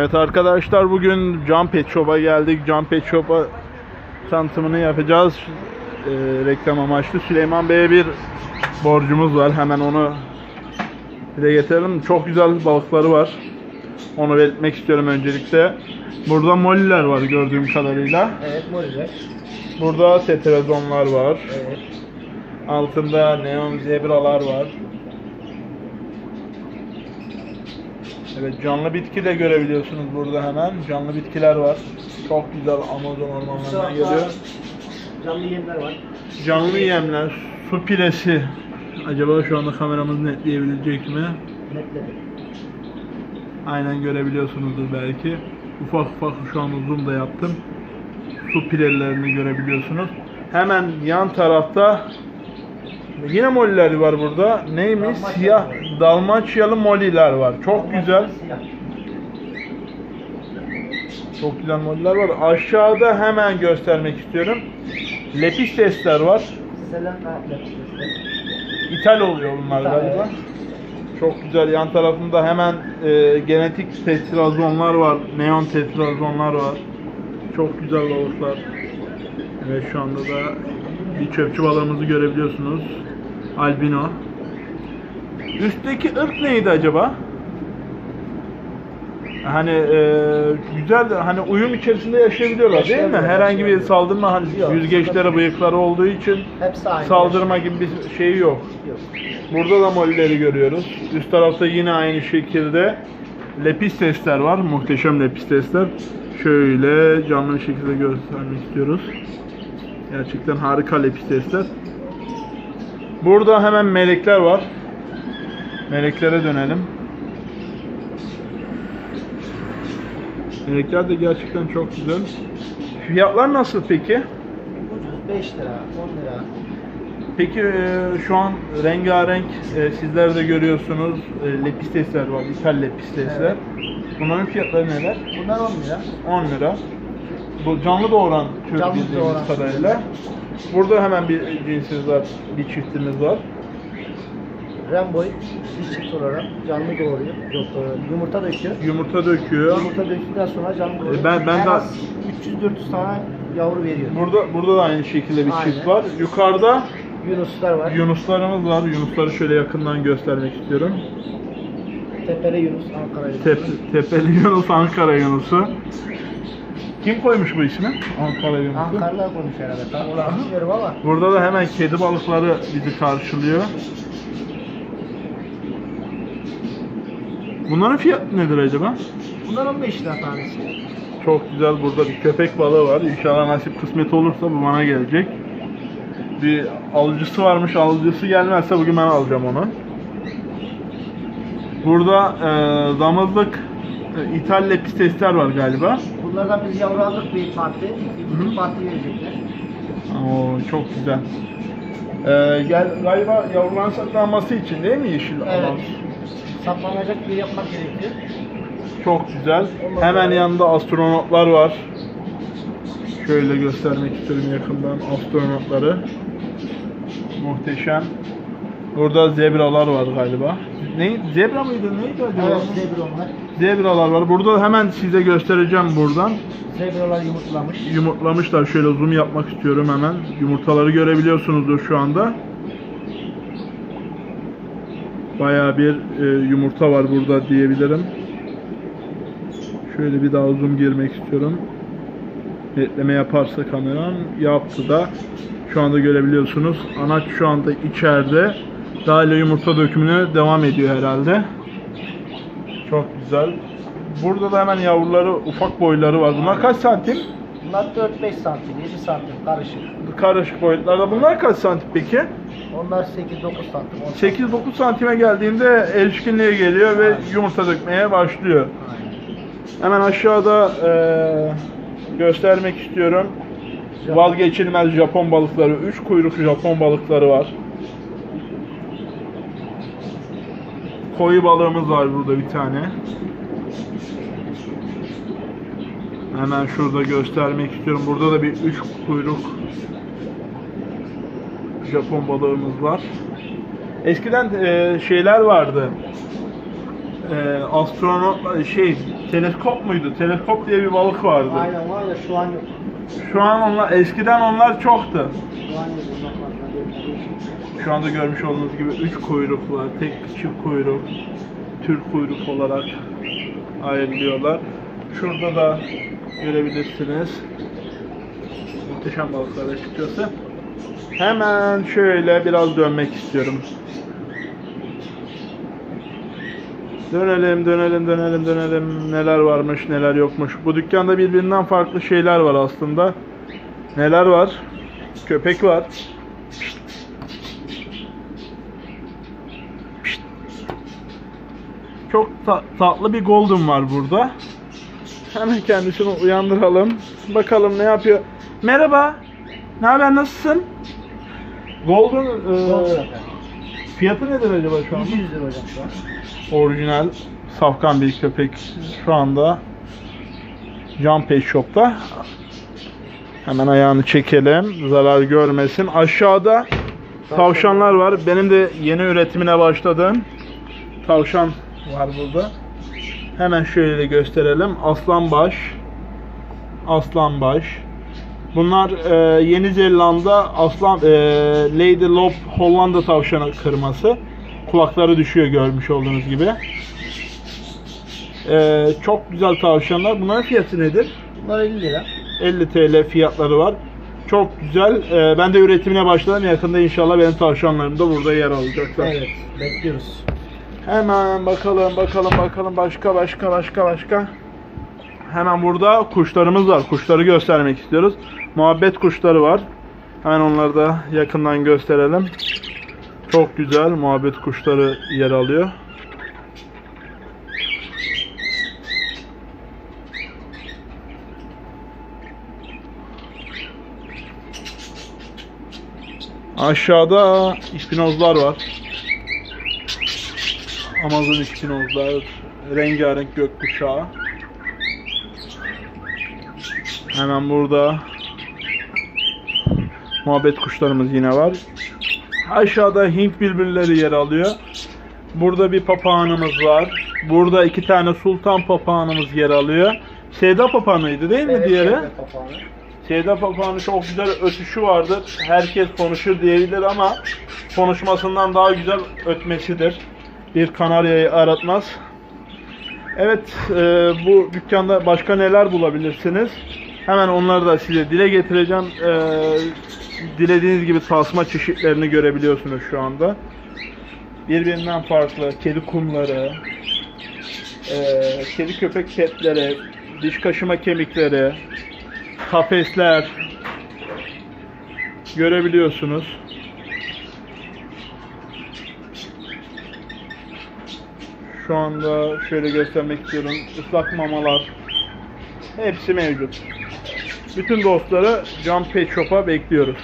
Evet arkadaşlar bugün Can Pet Shop'a geldik. Can Pet Shop'a tanıtımını yapacağız. Ee, reklam amaçlı. Süleyman Bey'e bir borcumuz var. Hemen onu dile getirelim. Çok güzel balıkları var. Onu belirtmek istiyorum öncelikle. Burada molliler var gördüğüm kadarıyla. Evet moliler. Burada tetrazonlar var. Evet. Altında neon zebralar var. Evet canlı bitki de görebiliyorsunuz burada hemen. Canlı bitkiler var. Çok güzel Amazon ormanlarından geliyor. Canlı yemler var. Canlı yemler, su piresi. Acaba şu anda kameramız netleyebilecek mi? Netledim. Aynen görebiliyorsunuzdur belki. Ufak ufak şu an zoom da yaptım. Su pirelerini görebiliyorsunuz. Hemen yan tarafta yine moliler var burada. Neymiş? Siyah. Dalmaçyalı moliler var. Çok güzel. Çok güzel moliler var. Aşağıda hemen göstermek istiyorum. Lepistesler var. İthal oluyor bunlar galiba. Çok güzel. Yan tarafında hemen e, genetik tetrazonlar var. Neon tetrazonlar var. Çok güzel balıklar. Ve şu anda da bir çöpçü balığımızı görebiliyorsunuz. Albino. Üstteki ırk neydi acaba? Hani e, güzel hani uyum içerisinde yaşayabiliyorlar değil mi? Herhangi bir saldırma hani Yok, yüzgeçleri, bıyıkları olduğu için Hepsi aynı. saldırma gibi bir şey yok. Yok. Burada da mollileri görüyoruz. Üst tarafta yine aynı şekilde lepistesler var. Muhteşem lepistesler. Şöyle canlı bir şekilde göstermek istiyoruz. Gerçekten harika lepistesler. Burada hemen melekler var. Meleklere dönelim. Melekler de gerçekten çok güzel. Fiyatlar nasıl peki? Ucuz 5 lira, 10 lira. Peki e, şu an rengarenk e, sizler de görüyorsunuz e, lepistesler var, ithal lepistesler. Evet. Bunların fiyatları neler? Bunlar 10 lira. 10 lira. Bu canlı doğuran tür Canlı bildiğimiz doğuran kadarıyla. Burada hemen bir cinsimiz var, bir çiftimiz var. Ramboy bir çift olarak canlı doğuruyor. Yok, e, yumurta döküyor. Yumurta döküyor. Yumurta döktükten sonra canlı doğuruyor. E, ben- ben En az 300-400 tane yavru veriyor. Burada burada da aynı şekilde bir çift Aynen. var. Yukarıda Yunuslar var. yunuslarımız var. Yunusları şöyle yakından göstermek istiyorum. Tepeli Yunus, Ankara Yunus. Tep, tepeli Yunus, Ankara Yunusu. Kim koymuş bu ismi? Ankara Yunusu. Ankara'da koymuş herhalde. Tam olarak bilmiyorum ama. Burada da hemen kedi balıkları bizi karşılıyor. Bunların fiyatı nedir acaba? Bunlar 15 lira tanesi. Çok güzel burada bir köpek balığı var. İnşallah nasip kısmet olursa bu bana gelecek. Bir alıcısı varmış. Alıcısı gelmezse bugün ben alacağım onu. Burada e, damızlık e, ithal lepistesler var galiba. Bunlardan biz yavru aldık bir parti. İkinci parti verecekler. Oo, çok güzel. E, gel, galiba yavruların saklanması için değil mi yeşil alan? Evet. Saklanacak bir yapmak gerekiyor. Çok güzel. Hemen yanında astronotlar var. Şöyle göstermek istiyorum yakından astronotları. Muhteşem. Burada zebralar var galiba. Ne? Zebra mıydı? Neydi acaba? Evet, zebronlar. Zebralar var. Burada hemen size göstereceğim buradan. Zebralar yumurtlamış. Yumurtlamışlar. Şöyle zoom yapmak istiyorum hemen. Yumurtaları görebiliyorsunuzdur şu anda. Bayağı bir e, yumurta var burada diyebilirim. Şöyle bir daha zoom girmek istiyorum. Netleme yaparsa kameram yaptı da. Şu anda görebiliyorsunuz. Anaç şu anda içeride. Daha ile yumurta dökümüne devam ediyor herhalde. Çok güzel. Burada da hemen yavruları, ufak boyları var. Bunlar kaç santim? Bunlar 4-5 santim, 7 santim karışık. Karışık boyutlarda. Bunlar kaç santim peki? Onlar 8-9 santim. 10 8-9 santime geldiğinde erişkinliğe geliyor ve Aynen. yumurta dökmeye başlıyor. Aynen. Hemen aşağıda eee, göstermek istiyorum. Vazgeçilmez Japon balıkları, 3 kuyruklu Japon balıkları var. Koyu balığımız var burada bir tane. Hemen şurada göstermek istiyorum. Burada da bir 3 kuyruk Japon balığımız var. Eskiden eee, şeyler vardı. e, astronot şey teleskop muydu? Teleskop diye bir balık vardı. Aynen var da şu an yok. Şu an onlar eskiden onlar çoktu. Şu an yok. Uzaklaşma Şu anda görmüş olduğunuz gibi üç kuyruk var. Tek çift kuyruk, Türk kuyruk olarak ayrılıyorlar. Şurada da görebilirsiniz. Muhteşem balıklar açıkçası. Hemen şöyle biraz dönmek istiyorum. Dönelim, dönelim, dönelim, dönelim. Neler varmış, neler yokmuş. Bu dükkanda birbirinden farklı şeyler var aslında. Neler var? Köpek var. Çok ta- tatlı bir golden var burada. Hemen kendisini uyandıralım. Bakalım ne yapıyor. Merhaba. Ne haber? Nasılsın? Golden e, efendim. fiyatı nedir acaba şu an? 100 lira hocam şu an. Orijinal safkan bir köpek şu anda Can Pet Shop'ta. Hemen ayağını çekelim. Zarar görmesin. Aşağıda tavşanlar var. Benim de yeni üretimine başladığım tavşan var burada. Hemen şöyle gösterelim. Aslanbaş. Aslanbaş. Bunlar e, Yeni Zelanda aslan e, Lady Lob Hollanda tavşanı kırması. Kulakları düşüyor görmüş olduğunuz gibi. E, çok güzel tavşanlar. Bunların fiyatı nedir? Bunlar 50 lira. 50 TL fiyatları var. Çok güzel. E, ben de üretimine başladım. Yakında inşallah benim tavşanlarım da burada yer alacaklar. Evet. Bekliyoruz. Hemen bakalım bakalım bakalım başka başka başka başka. Hemen burada kuşlarımız var. Kuşları göstermek istiyoruz. Muhabbet kuşları var. Hemen onları da yakından gösterelim. Çok güzel muhabbet kuşları yer alıyor. Aşağıda ispinozlar var. Amazon ispinozlar, rengarenk gökkuşağı. Hemen burada muhabbet kuşlarımız yine var. Aşağıda Hint birbirleri yer alıyor. Burada bir papağanımız var. Burada iki tane sultan papağanımız yer alıyor. Sevda papağanıydı değil mi Evet, diğeri? Sevda papağanı çok güzel ötüşü vardır. Herkes konuşur diyebilir ama konuşmasından daha güzel ötmesidir. Bir kanaryayı aratmaz. Evet, e, bu dükkanda başka neler bulabilirsiniz? Hemen onları da size dile getireceğim. E, dilediğiniz gibi tasma çeşitlerini görebiliyorsunuz şu anda. Birbirinden farklı kedi kumları, e, kedi köpek setleri, diş kaşıma kemikleri, kafesler görebiliyorsunuz. Şu anda şöyle göstermek istiyorum. Islak mamalar hepsi mevcut. Bütün dostları Can Pet Shop'a bekliyoruz.